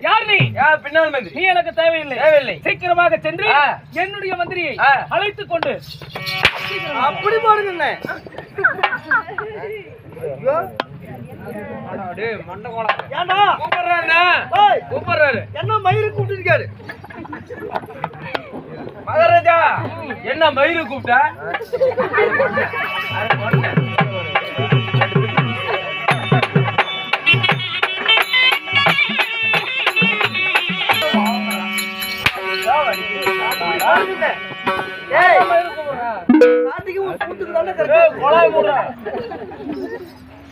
யார் நீ பின்னால் மந்திரி நீ எனக்கு தேவையில்லை. தேவையில்லை. சீக்கிரமாக சென்று. என்னுடைய மந்திரியை. அழைத்துக் கொண்டு. அப்படி பாருங்க என்ன? மயிறு கூப்பிட்டுருக்காரு? மகாராஜா என்ன மயிறு கூப்பிட்டா?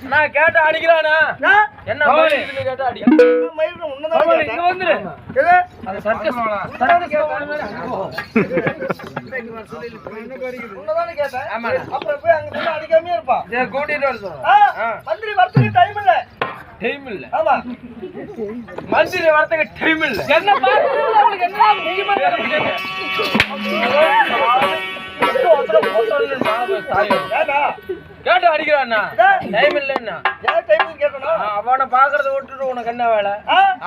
நான் கேட்ட அடிக்கிறானா என்ன மயிறு இருக்குன்னு உன்னதானே கேட்டேன் அப்புறம் போய் போய் அடிக்காமயே இருப்பான் கூட்டிட்டு வர ஆ, மந்திரி வரத்துக்கு டைம் இல்ல டைம் இல்ல ஆமா மந்திரி வரத்துக்கு டைம் இல்ல என்ன பாருங்க என்ன முக்கியமான கேட்டு அடிக்கிறான்னா? டைம் இல்லைன்னா? அவனை பாக்குறத விட்டுட்டு உனக்கு என்ன வேலை?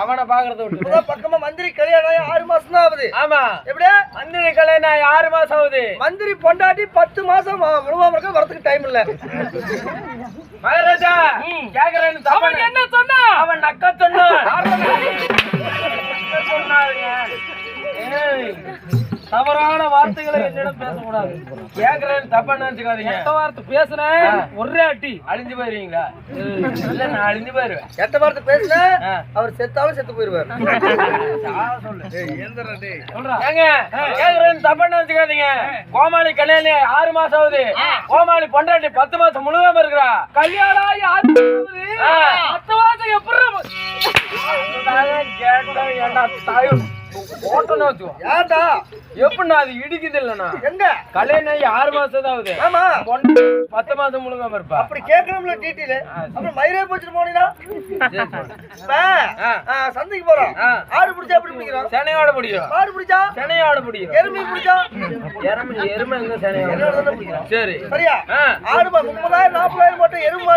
அவனை பாக்குறத இப்பதான் பக்கமா மந்திரி கல்யாணம் ஆறு மாசம் தான் ஆகுது. ஆமா. எப்படியா மந்திரி கல்யாணம் ஆறு மாசம் ஆகுது. மந்திரி பொண்டாட்டி பத்து மாசம் முழுவா இருக்க வரதுக்கு டைம் இல்ல. மகாராஜா கேக்குறேன்னு அவன் என்ன சொன்னா? அவன் நக்க சொன்னான். சொன்னாருங்க ஏய், தவறான வார்த்தைகளை என்னிடம் பேசக்கூடாது. கேக்குறேன்னு தப்பா நினைச்சுக்காதீங்க. கெட்ட வார்த்தை பேசுனேன் ஒரே அடி. அழிஞ்சு போயிருவீங்களா? இல்ல நான் அழிஞ்சு போயிருவேன். கெட்ட வார்த்தை பேசுன. அவர் செத்தாலும் செத்து போயிருவார். கேக்குறேன்னு தப்பா நினைச்சுக்காதீங்க. கோமாளி கல்யாணம் ஆறு மாசம் ஆகுது. கோமாளி பொண்டாட்டி பத்து மாசம் முழுகாம இருக்கிறா. கல்யாணம் ஆகி ஆறு மாசம் ஆகுது. ஆ. பத்து மாசம் எப்படி அதுதான் கேட்டேன், ஏன்டா தாய் ஓட்டணும் வச்சுக்கோ ஏன்டா எப்படிண்ணா அது இடிக்குது இல்லண்ணா? எங்க? கல்யாணம் ஆகி ஆறு மாசம் தான் ஆகுது ஆமா பத்து மாசம் முழுகாம இருப்பா அப்படி கேட்கணும்ல டீட்டெயில். அப்புறம் மயிரே போச்சுட்டு போனீங்கன்னா சந்தைக்கு போறோம். ஆடு பிடிச்சா எப்படி பிடிக்கிறோம்? செனையோட பிடிக்கும். மாடு பிடிச்சா? செனையோட பிடிக்கும். எருமை பிடிச்சா? எருமை எருமை எங்க பிடிக்கிறோம். சரி. சரியா. ஆடு முப்பதாயிரம் நாற்பதாயிரம் மட்டும் எருமை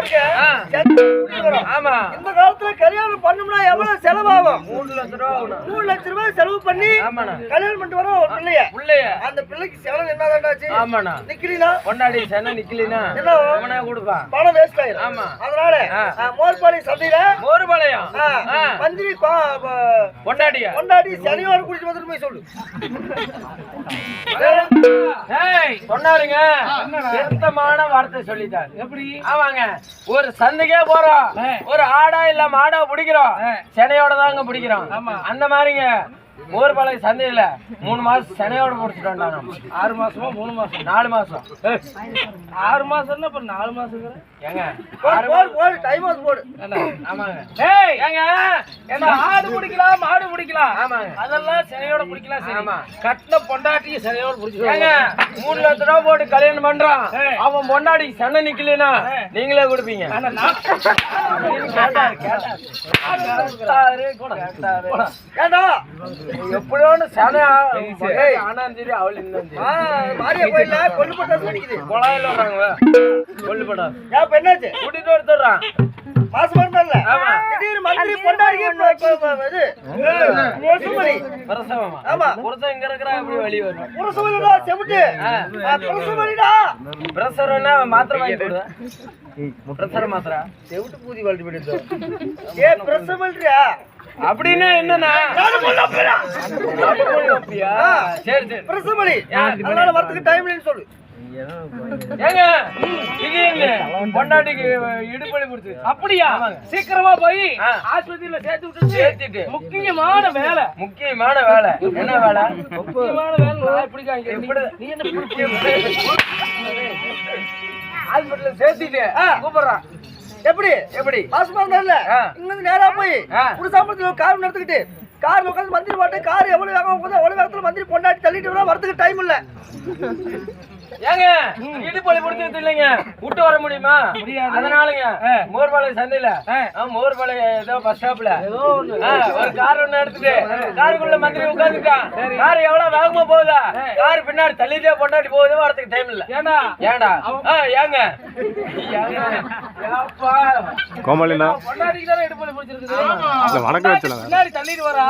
வரும் ஆமா. இந்த காலத்துல கல்யாணம் பண்ணோம்னா எவ்வளவு செலவாகும்? மூணு லட்ச ரூபா ஆகணும் மூணு லட்சம் ரூபாய் செலவு பண்ணி கல்யாணம் பண்ணிட்டு வரோம் ஒரு பிள்ளைய. உள்ளைய அந்த பிள்ளைக்கு செலவு என்னதாண்டாச்சு ஆமாண்ணா. நிக்கிறீனா பொண்டாடி சென்னை நிக்கலினா? என்ன கொடுப்பான் பணம் வேஸ்ட் ஆயிரும். ஆமா. அதனால மோர்பாளையம் சந்தையில மோர்பாளையம். ஆ, ஆ. மந்திரி பா- ப- பொண்டாடியா கொண்டாடி சனிவாரம் குடிச்சு வந்துட்டு போய் சொல்லு. சொன்னாருங்க. திருத்தமான வார்த்தை சொல்லிட்டாரு. எப்படி? ஆமாங்க. ஒரு சந்தைக்கே போறோம். ஒரு ஆடா இல்ல மாடா பிடிக்கிறோம். ஆ. செனையோட தாங்க பிடிக்கிறோம். அந்த மாதிரிங்க. மோர்பாளை சந்தையில மூணு மாசம் செனையோட பிடிச்சிட்டு வந்தாங்க நம்ம. ஆறு மாசமா மூணு மாசம்? நாலு மாசம். ஆறு மாசம்னா இப்ப நாலு மாசம் ஏங்க. போடு, போடு டைம் போடு ஆமாங்க. ஏய்! ஏங்க என்ன பிடிக்கலாம் மாடு பிடிக்கலாம் அதெல்லாம் சிலையோட பிடிக்கலாம் சரி. கட்டின பொண்டாட்டிய சிலையோட ஏங்க பிடிச்சிருக்காங்க மூணு லட்ச ரூபா போட்டு கல்யாணம் பண்றான். அவன் பொண்டாடி சென்னை நிக்கலனா. நீங்களே கொடுப்பீங்க. எப்படியோன்னு செனை. ஆனாலும் சரி அவள் இருந்தாலும் ஆ, சரி மாரியா கோயில்ல கொல்லு பட்டாசு வெடிக்குது குழாயில வர்றாங்க. கொல்லுப்படா ஏன் இப்ப என்னாச்சு? கூட்டிட்டு வரத்துறான் மாசமா இருந்தால ஆமா. திடீர்னு மந்திரி இது. பிரசவமா? ஆமா. புருஷன் இங்க இருக்கிறா வரும் பிரசவமணிடா. பிரசவம்னா மாத்திரை வாங்கி போடுவேன் பிரசர மாத்திரை. செவிட்டு பூதி. ஏ. அப்படின்னா என்னன்னா. சரி சரி. பிரசவமணி. அதனால வரதுக்கு டைம் இல்லைன்னு சொல்லு. அப்படியா? சீக்கிரமா போய். ஆஸ்பத்திரியில சேர்த்து விட்டு சேர்த்துட்டு. முக்கியமான வேலை. முக்கியமான வேலை. என்ன வேலை? முக்கியமான வேலை ஹாஸ்பிட்டல்ல சேர்த்துட்டு. கூப்பிடுறான். எப்படி? எப்படி? ஆ. இங்க இருந்து நேரா போய். ஒரு சாம்பத்துல கார் நடத்துக்கிட்டு கார்ல உட்காந்து மந்திரி பாட்டு கார் எவ்வளவு வேகமா அவ்வளவு வேகத்துல மந்திரி பொண்டாட்டி தள்ளிட்டு வரா வரதுக்கு டைம் இல்ல. ஏங்க இடுப்பலி கொடுத்து இல்லைங்க. விட்டு வர முடியுமா? முடியாது. அதனாலங்க. மோர்பாளைய சந்தையில மோர்பாளைய ஏதோ பஸ் ஸ்டாப்ல ஏதோ ஒரு கார் ஒண்ணு எடுத்துட்டு காருக்குள்ள மந்திரி உட்காந்துட்டான் கார் எவ்வளவு வேகமா போகுதா. கார் பின்னாடி தள்ளிட்டே பொண்டாட்டி போகுது வரதுக்கு டைம் இல்ல. ஏண்டா? ஆ, ஏங்க. ஏங்க ஏப்பா. கோமாளினா? பொண்டாட்டிக்கு தானே இடுப்புல பிடிச்சிருக்குது. இல்ல வணக்கம் வச்சலாம் பின்னாடி தள்ளிட்டு வரா.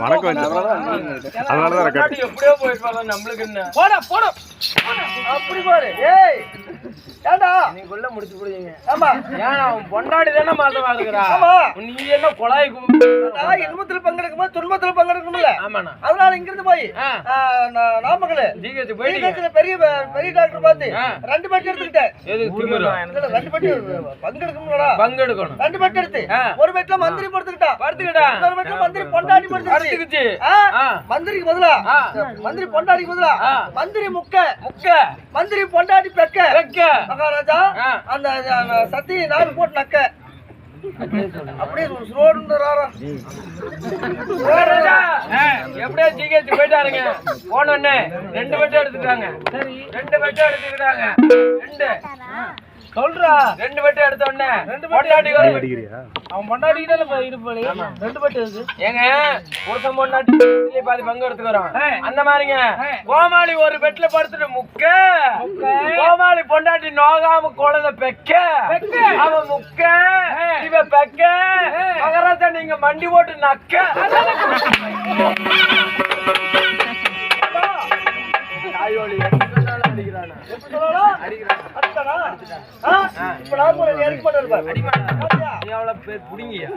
வணக்கம் வச்சலாம் அதனாலதான் எப்படியோ போயிருப்பாங்க நம்மளுக்கு என்ன? போடா, போடா. அப்படி பாரு. ஏய் ஏண்டா? நீக்குள்ள முடிச்சு புடிங்க ஆமா. ஏன் அவன் பொண்டாடி தானே மாசமா இருக்கிறா. ஆமா. நீ என்ன கொலாய் கு- நான் இன்பத்துல பங்கெடுக்கும்போது துன்பத்துல பங்கெடுக்கணும்ல. ஆமாண்ணா. அதனால இங்க இருந்து போய். நாமக்கல். ஜிஹெச் போயிட்டீங்க. ஜிஹெச்ல பெரிய பெரிய டாக்டர் பார்த்து. ரெண்டு பெட் எடுத்துக்கிட்டேன். எது திமிரு? ரெண்டு பெட் பங்கெடுக்கணும்லடா. பங்கெடுக்கணும். ரெண்டு பெட் எடுத்து. ஒரு பெட்ல மந்திரி படுத்துக்கிட்டா. படுத்துக்கிட்டா? இன்னொரு பெட்ல மந்திரி பொண்டாடி படுத்துக்கிச்சு. மந்திரிக்கு பதிலா. மந்திரி பொண்டாடிக்கு பதிலா. மந்திரி முக்க. முக்க. மந்திரி பொண்டாடி பெக்க. வைக்க மகாராஜா. அந்த அந்த சத்தி நாடு போட்டு நக்க. அப்படியே எப்படியோ ஜிஹெச் போயிட்டாருங்க. போன உடனே ரெண்டு பெட்டு எடுத்துட்டாங்க. சரி, ரெண்டு பெட்டு எடுத்துக்கிட்டாங்க ரெண்டு. சொல்றா. ரெண்டு பெட்டு எடுத்த உடனே ரெண்டு பொண்டாட்டி. அடிக்கிறியா அவன் இடுப்பு வலி. ரெண்டு பட்டு இருக்கு. ஏங்க புருஷன் பொண்டாட்டி பாதி பங்கு எடுத்துக்கிறோம் ஆ. அந்த மாதிரிங்க. கோமாளி ஒரு பெட்ல படுத்துட்டு முக்க முக்க. கோமாளி பொண்டாட்டி நோகாம குழந்தை பெக்க பெக்க. அவன் முக்க. இவ பெக்க. மகராஜா நீங்க மண்டி போட்டு நக்க இறக்கி போட்டு இருப்பாரு. அடிமாடா பாத்தியா? நீ அவ்வளவு பேர் புடிங்கியா